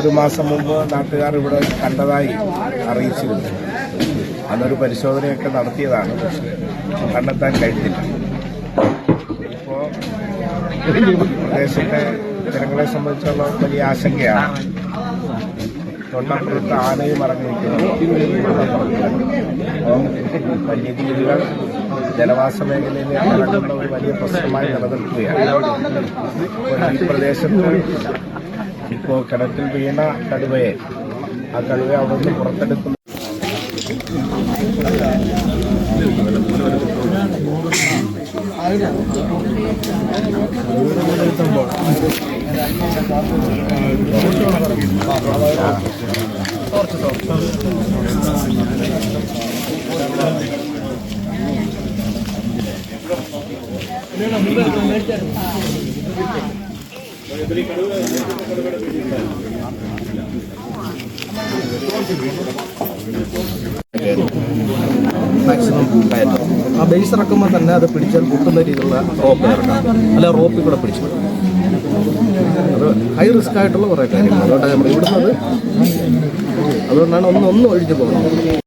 ഒരു മാസം മുമ്പ് നാട്ടുകാർ ഇവിടെ കണ്ടതായി അറിയിച്ചിരുന്നു. അന്നൊരു പരിശോധനയൊക്കെ നടത്തിയതാണ് കണ്ടെത്താൻ കഴിഞ്ഞില്ല. ഇപ്പോൾ പ്രദേശത്തെ ജനങ്ങളെ സംബന്ധിച്ചുള്ള വലിയ ആശങ്കയാണ്. തൊണ്ടപ്പുറത്ത് ആനയും ഇറങ്ങി നിൽക്കുന്നു അപ്പം വന്യജീവികൾ ജനവാസ മേഖലയിലെ ഇറങ്ങുന്ന ഒരു വലിയ പ്രശ്നമായി നിലനിൽക്കുകയാണ്. ഈ പ്രദേശത്ത് ഇപ്പോൾ കിണറ്റിൽ വീണ കടുവയെ ആ കടുവയെ അവിടെ നിന്ന് പുറത്തെടുക്കുന്ന. മാക്സിമം കയറ്റം ആ ബേസ് ഇറക്കുമ്പോൾ തന്നെ അത് പിടിച്ചാൽ പൊട്ടുന്ന രീതിയിലുള്ള റോപ്പ് ഇറക്കാം. അല്ല റോപ്പിൽ കൂടെ പിടിച്ചു. അത് ഹൈ റിസ്ക് ആയിട്ടുള്ള കുറേ കാര്യങ്ങൾ. അതുകൊണ്ടാണ് നമ്മൾ ഇവിടുന്നത്. അതുകൊണ്ടാണ് ഒന്ന് ഒന്ന് ഒഴിഞ്ഞു പോകുന്നത്.